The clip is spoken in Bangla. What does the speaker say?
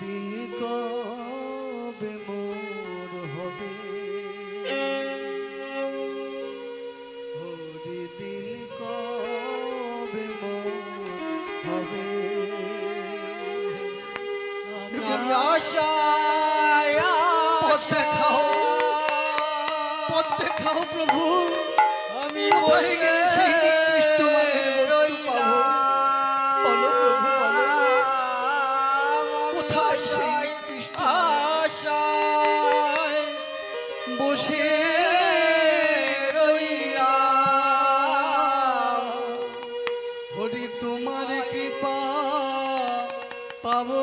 দিন কবে মোর হবে? হরি দিন কবে মোর হবে? আশায় দেখাও। পথ দেখাও প্রভু। আমি বসে গেলে আশায় বসে রইলাম হরি তোমার কৃপা পাবো।